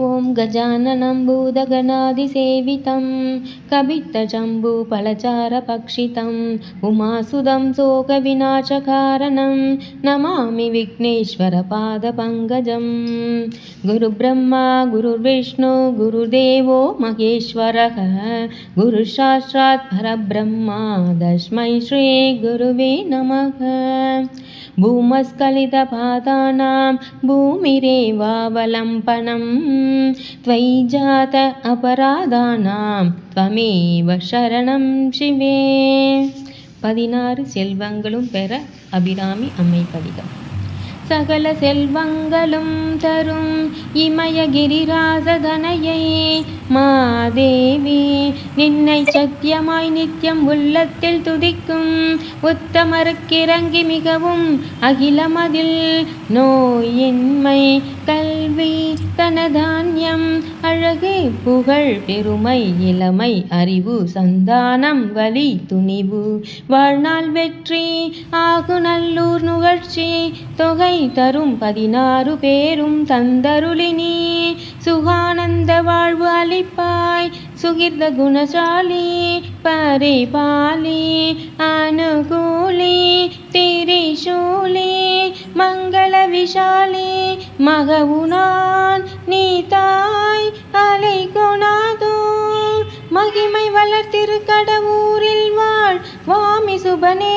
ॐ गजाननं कवित्तजम्बूफलचारभक्षितम् उमासुदं शोकविनाशकारणं नमामि विघ्नेश्वरपादपङ्कजं। गुरुब्रह्मा गुरुर्विष्णु गुरुदेवो महेश्वरः गुरुशास्त्रात् परब्रह्मा तस्मै श्रीगुरुवे नमः। भूमस्खलितपादानां भूमिरेवावलम्बनं त्वयि जात अपराधानां त्वमेव शरणं शिवे பதினாறு செல்வங்களும் பெற அபிராமி அம்மை பதிகம் சகல செல்வங்களும் தரும் இமயகிரிராசதனையை மாதேவி நின்னை சத்தியமாய் நித்தியம் உள்ளத்தில் துதிக்கும் உத்தமருக்கிறங்கி மிகவும் அகிலமதில் நோயின்மை கல்வி தனதான்யம். அழகு புகழ் பெருமை இளமை அறிவு சந்தானம் வலி துணிவு. வாழ்நாள் வெற்றி ஆகு நல்லூர் நுகழ்ச்சி தொகை தரும் பதினாறு பேரும் தந்தருளினி சுகானந்த வாழ்வு அளிப்பாய் சுகிர்த குணசாலி. பரிபாலி அனுகூலி திரிசூலி. மங்கள விஷாலி மகவுனான் நீ தாய் அலை கொணாதோ மகிமை வளர்த்திரு கடவுரில் வாழ் வாமி சுபனே